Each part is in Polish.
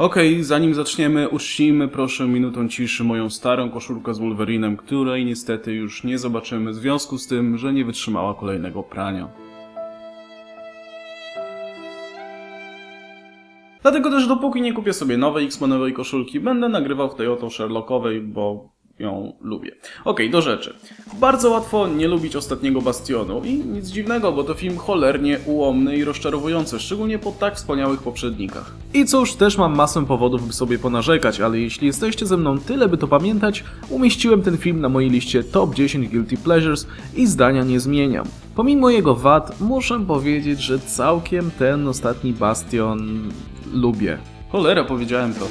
Okej, zanim zaczniemy, uczcijmy proszę minutą ciszy moją starą koszulkę z Wolverinem, której niestety już nie zobaczymy w związku z tym, że nie wytrzymała kolejnego prania. Dlatego też dopóki nie kupię sobie nowej X-Menowej koszulki, będę nagrywał w tej oto Sherlockowej, bo ją lubię. Okej, do rzeczy. Bardzo łatwo nie lubić ostatniego Bastionu i nic dziwnego, bo to film cholernie ułomny i rozczarowujący, szczególnie po tak wspaniałych poprzednikach. I cóż, też mam masę powodów, by sobie ponarzekać, ale jeśli jesteście ze mną tyle, by to pamiętać, umieściłem ten film na mojej liście Top 10 Guilty Pleasures i zdania nie zmieniam. Pomimo jego wad, muszę powiedzieć, że całkiem ten ostatni Bastion lubię. Cholera, powiedziałem to.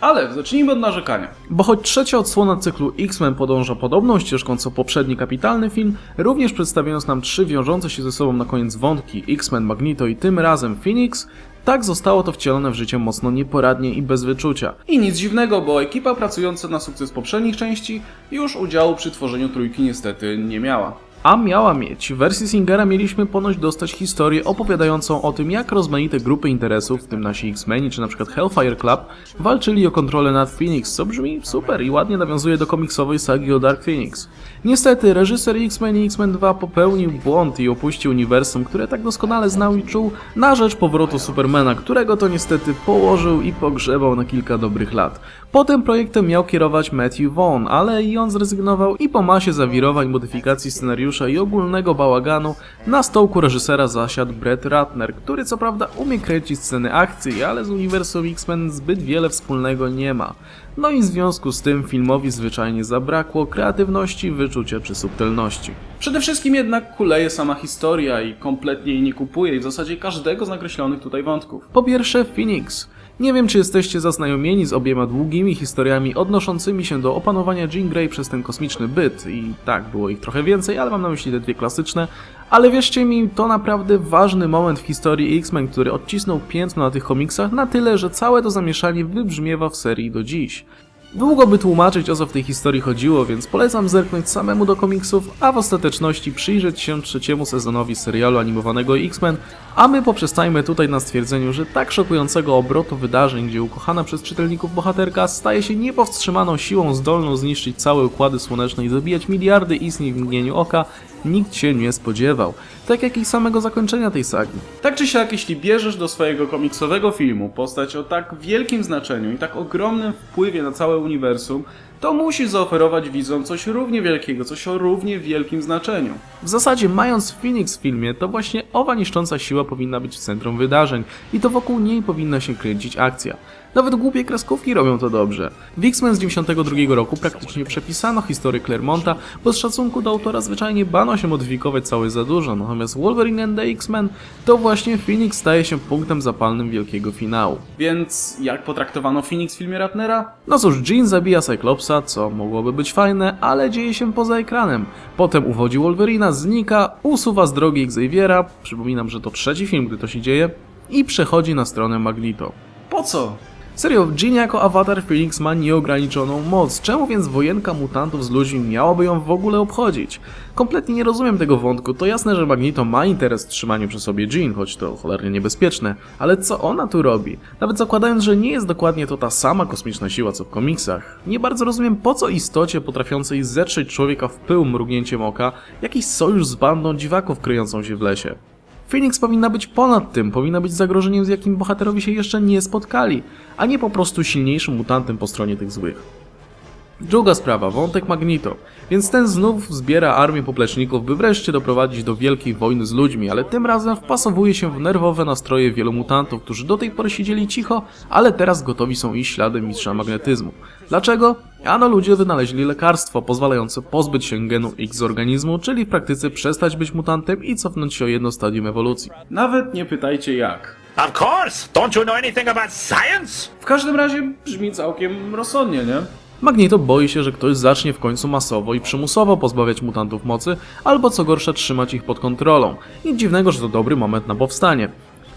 Ale zacznijmy od narzekania. Bo choć trzecia odsłona cyklu X-Men podąża podobną ścieżką co poprzedni kapitalny film, również przedstawiając nam trzy wiążące się ze sobą na koniec wątki X-Men, Magneto i tym razem Phoenix, tak zostało to wcielone w życie mocno nieporadnie i bez wyczucia. I nic dziwnego, bo ekipa pracująca na sukces poprzednich części już udziału przy tworzeniu trójki niestety nie miała. A miała mieć. W wersji Singera mieliśmy ponoć dostać historię opowiadającą o tym, jak rozmaite grupy interesów, w tym nasi X-Meni czy przykład Hellfire Club, walczyli o kontrolę nad Phoenix, co brzmi super i ładnie nawiązuje do komiksowej sagi o Dark Phoenix. Niestety, reżyser X-Men i X-Men 2 popełnił błąd i opuścił uniwersum, które tak doskonale znał i czuł, na rzecz powrotu Supermana, którego to niestety położył i pogrzebał na kilka dobrych lat. Potem projektem miał kierować Matthew Vaughn, ale i on zrezygnował i po masie zawirowań, modyfikacji scenariusza i ogólnego bałaganu na stołku reżysera zasiadł Brett Ratner, który co prawda umie kręcić sceny akcji, ale z uniwersum X-Men zbyt wiele wspólnego nie ma. No i w związku z tym filmowi zwyczajnie zabrakło kreatywności, wyczucia czy subtelności. Przede wszystkim jednak kuleje sama historia i kompletnie jej nie kupuje i w zasadzie każdego z nakreślonych tutaj wątków. Po pierwsze Phoenix. Nie wiem, czy jesteście zaznajomieni z obiema długimi historiami odnoszącymi się do opanowania Jean Grey przez ten kosmiczny byt. I tak, było ich trochę więcej, ale mam na myśli te dwie klasyczne. Ale wierzcie mi, to naprawdę ważny moment w historii X-Men, który odcisnął piętno na tych komiksach na tyle, że całe to zamieszanie wybrzmiewa w serii do dziś. Długo by tłumaczyć o co w tej historii chodziło, więc polecam zerknąć samemu do komiksów, a w ostateczności przyjrzeć się trzeciemu sezonowi serialu animowanego X-Men, a my poprzestajmy tutaj na stwierdzeniu, że tak szokującego obrotu wydarzeń, gdzie ukochana przez czytelników bohaterka staje się niepowstrzymaną siłą zdolną zniszczyć całe układy słoneczne i zabijać miliardy istnień w mgnieniu oka, nikt się nie spodziewał. Tak jak i samego zakończenia tej sagi. Tak czy siak, jeśli bierzesz do swojego komiksowego filmu postać o tak wielkim znaczeniu i tak ogromnym wpływie na całe uniwersum, to musisz zaoferować widzom coś równie wielkiego, coś o równie wielkim znaczeniu. W zasadzie, mając Phoenix w filmie, to właśnie owa niszcząca siła powinna być w centrum wydarzeń i to wokół niej powinna się kręcić akcja. Nawet głupie kreskówki robią to dobrze. W X-Men z 92 roku praktycznie przepisano historię Claremonta, bo z szacunku do autora zwyczajnie bano się modyfikować całe za dużo, natomiast Wolverine and the X-Men to właśnie Phoenix staje się punktem zapalnym wielkiego finału. Więc jak potraktowano Phoenix w filmie Ratnera? No cóż, Jean zabija Cyclopsa, co mogłoby być fajne, ale dzieje się poza ekranem. Potem uwodzi Wolverina, znika, usuwa z drogi Xaviera, przypominam, że to trzeci film, gdy to się dzieje, i przechodzi na stronę Magneto. Po co? Serio, Jean jako awatar Phoenix ma nieograniczoną moc, czemu więc wojenka mutantów z ludźmi miałaby ją w ogóle obchodzić? Kompletnie nie rozumiem tego wątku, to jasne, że Magneto ma interes w trzymaniu przy sobie Jean, choć to cholernie niebezpieczne, ale co ona tu robi? Nawet zakładając, że nie jest dokładnie to ta sama kosmiczna siła co w komiksach, nie bardzo rozumiem po co istocie potrafiącej zetrzeć człowieka w pył mrugnięciem oka jakiś sojusz z bandą dziwaków kryjącą się w lesie. Phoenix powinna być ponad tym, powinna być zagrożeniem, z jakim bohaterowie się jeszcze nie spotkali, a nie po prostu silniejszym mutantem po stronie tych złych. Druga sprawa, wątek Magneto. Więc ten znów zbiera armię popleczników, by wreszcie doprowadzić do wielkiej wojny z ludźmi, ale tym razem wpasowuje się w nerwowe nastroje wielu mutantów, którzy do tej pory siedzieli cicho, ale teraz gotowi są iść śladem mistrza magnetyzmu. Dlaczego? Ano ludzie wynaleźli lekarstwo pozwalające pozbyć się genu X z organizmu, czyli w praktyce przestać być mutantem i cofnąć się o jedno stadium ewolucji. Nawet nie pytajcie jak. Of course! Don't you know anything about science? W każdym razie brzmi całkiem rozsądnie, nie? Magneto boi się, że ktoś zacznie w końcu masowo i przymusowo pozbawiać mutantów mocy, albo co gorsza trzymać ich pod kontrolą. Nic dziwnego, że to dobry moment na powstanie.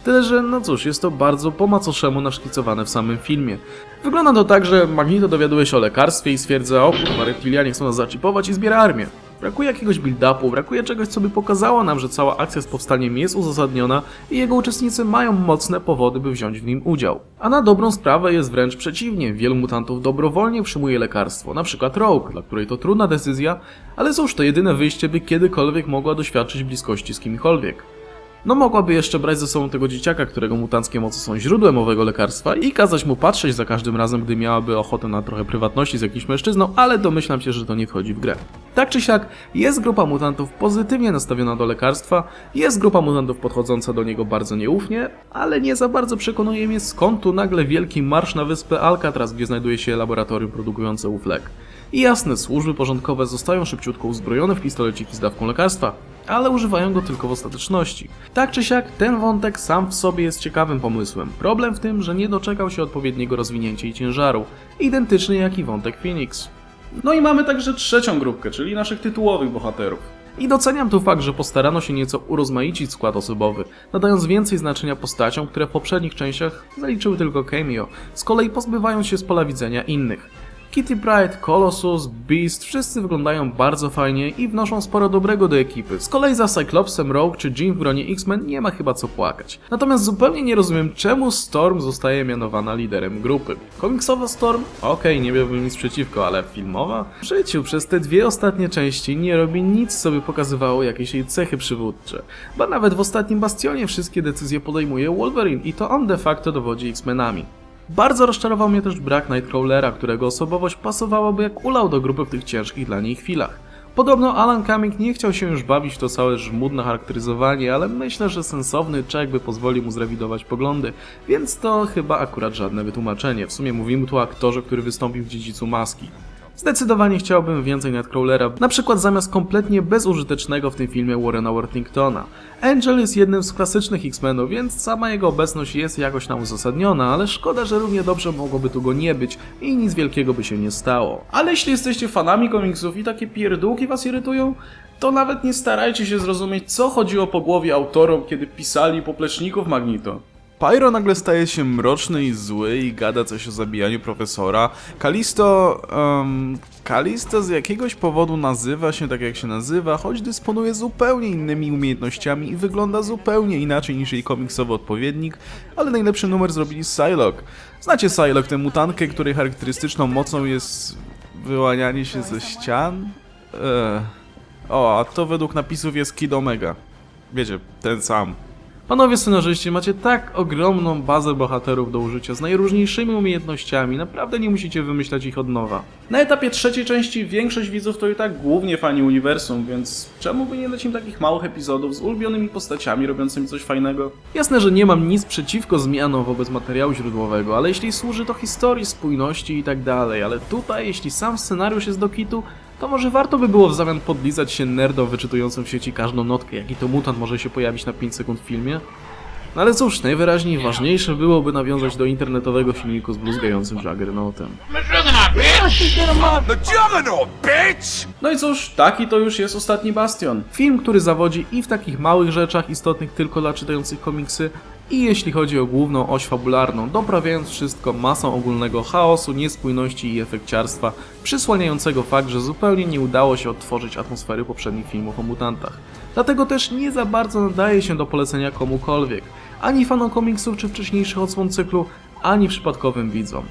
Tyle, że no cóż, jest to bardzo po macoszemu naszkicowane w samym filmie. Wygląda to tak, że Magneto dowiaduje się o lekarstwie i stwierdza, o kurwa, reptilianie chcą nas zaczipować i zbiera armię. Brakuje jakiegoś build-upu, brakuje czegoś, co by pokazało nam, że cała akcja z powstaniem jest uzasadniona i jego uczestnicy mają mocne powody, by wziąć w nim udział. A na dobrą sprawę jest wręcz przeciwnie. Wielu mutantów dobrowolnie przyjmuje lekarstwo, przykład Rogue, dla której to trudna decyzja, ale cóż, to jedyne wyjście, by kiedykolwiek mogła doświadczyć bliskości z kimkolwiek. No mogłaby jeszcze brać ze sobą tego dzieciaka, którego mutanckie mocy są źródłem owego lekarstwa i kazać mu patrzeć za każdym razem, gdy miałaby ochotę na trochę prywatności z jakimś mężczyzną, ale domyślam się, że to nie wchodzi w grę. Tak czy siak, jest grupa mutantów pozytywnie nastawiona do lekarstwa, jest grupa mutantów podchodząca do niego bardzo nieufnie, ale nie za bardzo przekonuje mnie skąd tu nagle wielki marsz na wyspę Alcatraz, gdzie znajduje się laboratorium produkujące ów lek. I jasne, służby porządkowe zostają szybciutko uzbrojone w pistoleciki z dawką lekarstwa, ale używają go tylko w ostateczności. Tak czy siak, ten wątek sam w sobie jest ciekawym pomysłem. Problem w tym, że nie doczekał się odpowiedniego rozwinięcia i ciężaru, identyczny jak i wątek Phoenix. No i mamy także trzecią grupkę, czyli naszych tytułowych bohaterów. I doceniam tu fakt, że postarano się nieco urozmaicić skład osobowy, nadając więcej znaczenia postaciom, które w poprzednich częściach zaliczyły tylko cameo, z kolei pozbywając się z pola widzenia innych. Kitty Pryde, Colossus, Beast wszyscy wyglądają bardzo fajnie i wnoszą sporo dobrego do ekipy. Z kolei za Cyclopsem, Rogue czy Jean w gronie X-Men nie ma chyba co płakać. Natomiast zupełnie nie rozumiem czemu Storm zostaje mianowana liderem grupy. Komiksowa Storm? Okej, nie miałbym nic przeciwko, ale filmowa? W życiu przez te dwie ostatnie części nie robi nic co by pokazywało jakieś jej cechy przywódcze. Ba nawet w ostatnim Bastionie wszystkie decyzje podejmuje Wolverine i to on de facto dowodzi X-Menami. Bardzo rozczarował mnie też brak Nightcrawlera, którego osobowość pasowałaby jak ulał do grupy w tych ciężkich dla niej chwilach. Podobno Alan Cumming nie chciał się już bawić w to całe żmudne charakteryzowanie, ale myślę, że sensowny czek by pozwolił mu zrewidować poglądy, więc to chyba akurat żadne wytłumaczenie. W sumie mówimy tu o aktorze, który wystąpił w Dziedzicu Maski. Zdecydowanie chciałbym więcej Nightcrawlera, na przykład zamiast kompletnie bezużytecznego w tym filmie Warrena Worthingtona. Angel jest jednym z klasycznych X-Menów, więc sama jego obecność jest jakoś nam uzasadniona, ale szkoda, że równie dobrze mogłoby tu go nie być i nic wielkiego by się nie stało. Ale jeśli jesteście fanami komiksów i takie pierdółki was irytują, to nawet nie starajcie się zrozumieć, co chodziło po głowie autorom, kiedy pisali popleczników Magnito. Pyro nagle staje się mroczny i zły i gada coś o zabijaniu profesora. Kalisto. Um, Kalisto z jakiegoś powodu nazywa się tak jak się nazywa, choć dysponuje zupełnie innymi umiejętnościami i wygląda zupełnie inaczej niż jej komiksowy odpowiednik, ale najlepszy numer zrobili Psylocke. Znacie Psylocke, tę mutankę, której charakterystyczną mocą jest wyłanianie się ze ścian? Eee. O, a to według napisów jest Kid Omega. Wiecie, ten sam. Panowie scenarzyści, macie tak ogromną bazę bohaterów do użycia z najróżniejszymi umiejętnościami, naprawdę nie musicie wymyślać ich od nowa. Na etapie trzeciej części większość widzów to i tak głównie fani uniwersum, więc czemu by nie dać im takich małych epizodów z ulubionymi postaciami robiącymi coś fajnego? Jasne, że nie mam nic przeciwko zmianom wobec materiału źródłowego, ale jeśli służy to historii, spójności i tak dalej, ale tutaj jeśli sam scenariusz jest do kitu, to może warto by było w zamian podlizać się nerdom wyczytującym w sieci każdą notkę, jaki to mutant może się pojawić na 5 sekund w filmie? No ale cóż, najwyraźniej ważniejsze byłoby nawiązać do internetowego filmiku z bluzgającym Juggernautem. Juggernaut, bitch! No i cóż, taki to już jest ostatni Bastion. Film, który zawodzi i w takich małych rzeczach istotnych tylko dla czytających komiksy, i jeśli chodzi o główną oś fabularną, doprawiając wszystko masą ogólnego chaosu, niespójności i efekciarstwa, przysłaniającego fakt, że zupełnie nie udało się odtworzyć atmosfery poprzednich filmów o mutantach. Dlatego też nie za bardzo nadaje się do polecenia komukolwiek, ani fanom komiksów czy wcześniejszych odsłon cyklu, ani przypadkowym widzom.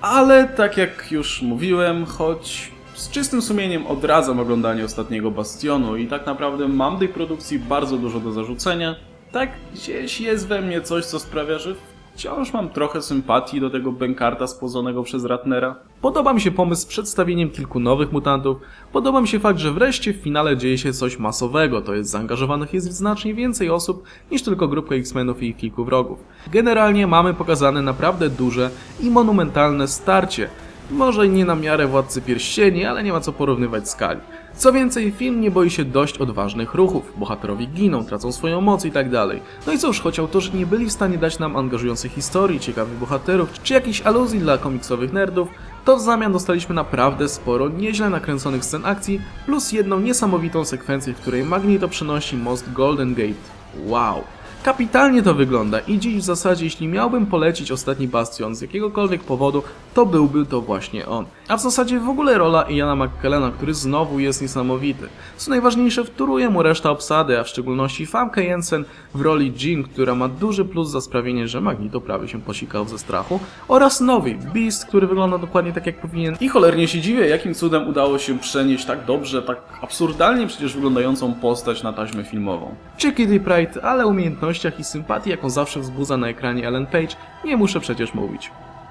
Ale tak jak już mówiłem, choć z czystym sumieniem odradzam oglądanie ostatniego Bastionu i tak naprawdę mam tej produkcji bardzo dużo do zarzucenia, tak gdzieś jest we mnie coś, co sprawia, że wciąż mam trochę sympatii do tego bękarta spłozonego przez Ratnera. Podoba mi się pomysł z przedstawieniem kilku nowych mutantów, podoba mi się fakt, że wreszcie w finale dzieje się coś masowego, to jest zaangażowanych jest znacznie więcej osób niż tylko grupka X-Menów i ich kilku wrogów. Generalnie mamy pokazane naprawdę duże i monumentalne starcie, może nie na miarę Władcy Pierścieni, ale nie ma co porównywać skali. Co więcej, film nie boi się dość odważnych ruchów. Bohaterowie giną, tracą swoją moc i tak dalej. No i cóż, choć autorzy nie byli w stanie dać nam angażujących historii, ciekawych bohaterów, czy jakichś aluzji dla komiksowych nerdów, to w zamian dostaliśmy naprawdę sporo nieźle nakręconych scen akcji, plus jedną niesamowitą sekwencję, w której Magneto przenosi most Golden Gate. Wow! Kapitalnie to wygląda i dziś w zasadzie jeśli miałbym polecić ostatni Bastion z jakiegokolwiek powodu, to byłby to właśnie on. A w zasadzie w ogóle rola Iana McKellena, który znowu jest niesamowity. Co najważniejsze, wtóruje mu reszta obsady, a w szczególności Famke Jensen w roli Jean, która ma duży plus za sprawienie, że Magneto prawie się posikał ze strachu, oraz nowy Beast, który wygląda dokładnie tak jak powinien. I cholernie się dziwię, jakim cudem udało się przenieść tak dobrze, tak absurdalnie przecież wyglądającą postać na taśmę filmową. Czy Kitty Pryde, ale o umiejętnościach i sympatii, jaką zawsze wzbudza na ekranie Ellen Page, nie muszę przecież mówić.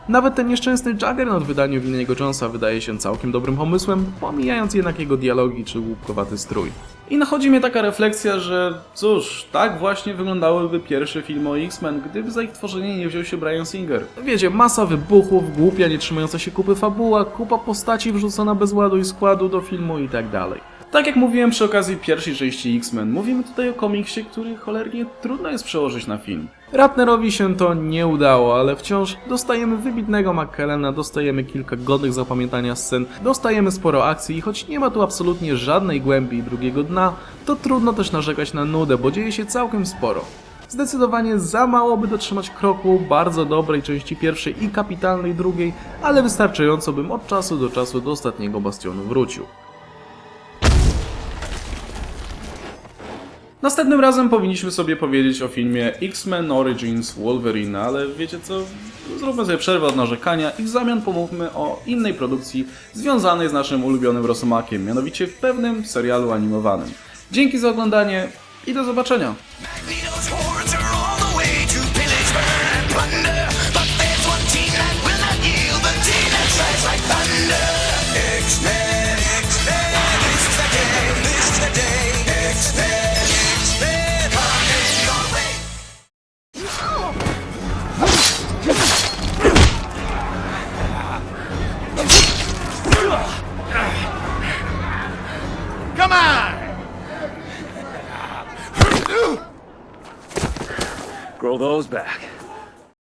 Nawet ten nieszczęsny Juggernaut w wydaniu Winnego Jonesa wydaje się całkiem dobrym pomysłem, pomijając jednak jego dialogi czy łupkowaty strój. I nachodzi mnie taka refleksja, że cóż, tak właśnie wyglądałyby pierwsze filmy o X-Men, gdyby za ich tworzenie nie wziął się Brian Singer. Wiecie, masa wybuchów, głupia, nie trzymająca się kupy fabuła, kupa postaci wrzucona bez ładu i składu do filmu i tak dalej. Tak jak mówiłem przy okazji pierwszej części X-Men, mówimy tutaj o komiksie, który cholernie trudno jest przełożyć na film. Ratnerowi się to nie udało, ale wciąż dostajemy wybitnego McKellena, dostajemy kilka godnych zapamiętania scen, dostajemy sporo akcji i choć nie ma tu absolutnie żadnej głębi i drugiego dna, to trudno też narzekać na nudę, bo dzieje się całkiem sporo. Zdecydowanie za mało, by dotrzymać kroku bardzo dobrej części pierwszej i kapitalnej drugiej, ale wystarczająco bym od czasu do czasu do ostatniego bastionu wrócił. Następnym razem powinniśmy sobie powiedzieć o filmie X-Men Origins Wolverine, ale wiecie co? Zróbmy sobie przerwę od narzekania i w zamian pomówmy o innej produkcji związanej z naszym ulubionym rosomakiem, mianowicie w pewnym serialu animowanym. Dzięki za oglądanie i do zobaczenia! Those back.